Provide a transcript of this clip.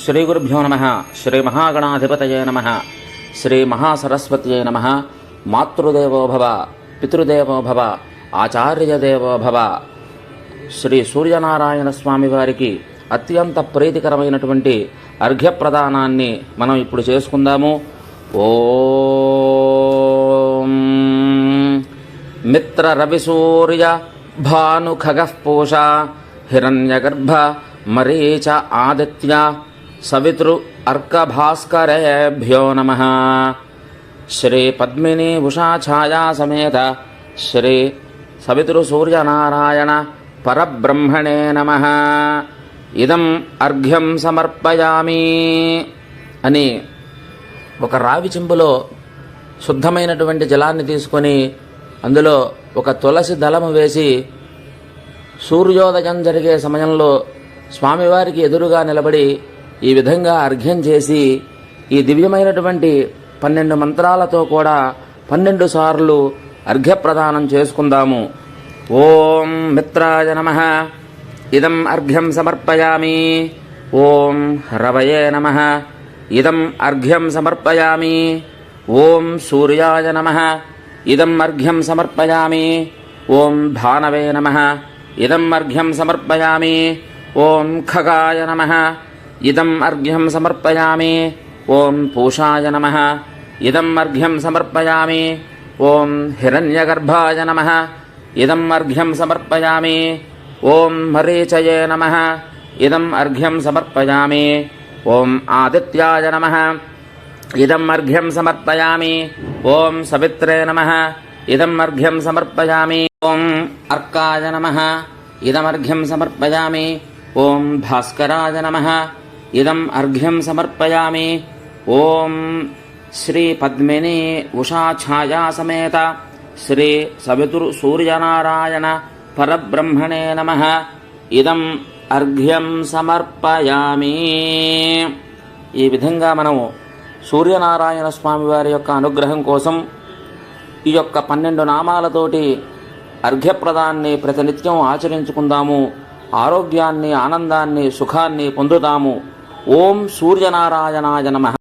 శ్రీ గురుభ్యో నమ శ్రీ మహాగణాధిపతయే నమ శ్రీ మహాసరస్వతయే నమ మాతృదేవో భవ పితృదేవో భవ ఆచార్యదేవో భవ. శ్రీ సూర్యనారాయణ స్వామి వారికి అత్యంత ప్రీతికరమైనటువంటి అర్ఘ్యప్రదానాన్ని మనం ఇప్పుడు చేసుకుందాము. ఓ మిత్ర రవి సూర్య భాను పూష హిరణ్యగర్భ మరీచ ఆదిత్య సవితృ అర్కభాస్కరేభ్యో నమ. శ్రీ పద్మిని ఉషా ఛాయా సమేత శ్రీ సవితృ సూర్యనారాయణ పరబ్రహ్మణే నమ. ఇదం అర్ఘ్యం సమర్పయామి అని ఒక రావి చెంబులో శుద్ధమైనటువంటి జలాన్ని తీసుకొని అందులో ఒక తులసి దళము వేసి సూర్యోదయం జరిగే సమయంలో స్వామివారికి ఎదురుగా నిలబడి ఈ విధంగా అర్ఘ్యం చేసి ఈ దివ్యమైనటువంటి పన్నెండు మంత్రాలతో కూడా పన్నెండు సార్లు అర్ఘ్యప్రదానం చేసుకుందాము. ఓం మిత్రాయ నమ. ఇదం అర్ఘ్యం సమర్పయామి. ఓం రవయే నమ. ఇదం అర్ఘ్యం సమర్పయామి. ఓం సూర్యాయ నమ. ఇదం అర్ఘ్యం సమర్పయామి. ఓం భానవే నమ. ఇదం అర్ఘ్యం సమర్పయామి. ఓం ఖగాయ నమ. ఇదం అర్ఘ్యం సమర్పయామి. ఓం పూషాయ నమ. ఇదం అర్ఘ్యం సమర్పయామి. ఓం హిరణ్యగర్భాయ నమ. ఇదం అర్ఘ్యం సమర్పయామి. ఓం మరీచయే నమ. ఇదం అర్ఘ్యం సమర్పయామి. ఓం ఆదిత్యాయ నమ. ఇదం అర్ఘ్యం సమర్పయామి. ఓం సవిత్రే నమ. ఇదం అర్ఘ్యం సమర్పయామి. ఓం అర్కాయ నమ. ఇదమర్ఘ్యం సమర్పయామి. ఓం భాస్కరాయ నమ. ఇదం అర్ఘ్యం సమర్పయామి. ఓం శ్రీ పద్మిని ఉషా ఛాయా సమేత. శ్రీ సవితుర్ సూర్యనారాయణ పరబ్రహ్మణే నమ. ఇదం అర్ఘ్యం సమర్పయామి. ఈ విధంగా మనము సూర్యనారాయణ స్వామి వారి యొక్క అనుగ్రహం కోసం ఈ యొక్క పన్నెండు నామాలతోటి అర్ఘ్యప్రదాన్ని ప్రతినిత్యం ఆచరించుకుందాము. ఆరోగ్యాన్ని ఆనందాన్ని సుఖాన్ని పొందుతాము. ఓం సూర్యనారాయణాయ నమ.